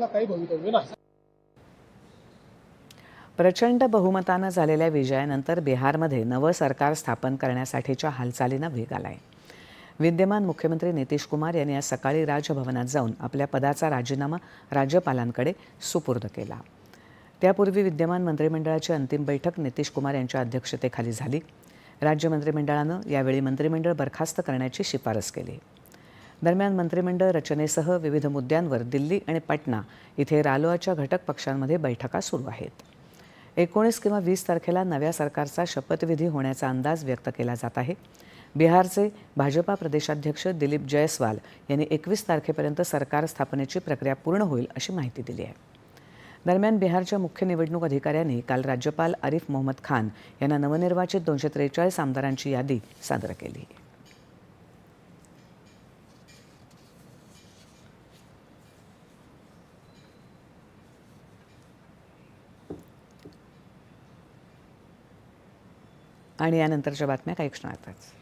काँग्रेसला काही भवितव्य नाही. प्रचंड बहुमतानं झालेल्या विजयानंतर बिहारमध्ये नवं सरकार स्थापन करण्यासाठीच्या हालचालींना वेग आलाय. विद्यमान मुख्यमंत्री नितीश कुमार यांनी आज सकाळी राजभवनात जाऊन आपल्या पदाचा राजीनामा राज्यपालांकडे सुपूर्द केला. त्यापूर्वी विद्यमान मंत्रिमंडळाची अंतिम बैठक नितीश कुमार यांच्या अध्यक्षतेखाली झाली. राज्य मंत्रिमंडळानं यावेळी मंत्रिमंडळ बरखास्त करण्याची शिफारस केली. दरम्यान मंत्रिमंडळ रचनेसह विविध मुद्द्यांवर दिल्ली आणि पाटणा इथे रालोआच्या घटक पक्षांमध्ये बैठका सुरू आहेत. एकोणीस किंवा वीस तारखेला नव्या सरकारचा शपथविधी होण्याचा अंदाज व्यक्त केला जात आहे. बिहारचे भाजपा प्रदेशाध्यक्ष दिलीप जयस्वाल यांनी एकवीस तारखेपर्यंत सरकार स्थापनेची प्रक्रिया पूर्ण होईल अशी माहिती दिली आहे. दरम्यान बिहारच्या मुख्य निवडणूक अधिकाऱ्यांनी काल राज्यपाल आरिफ मोहम्मद खान यांना नवनिर्वाचित दोनशे त्रेचाळीस आमदारांची यादी सादर केली. आणि यानंतरच्या बातम्या काही क्षणातच.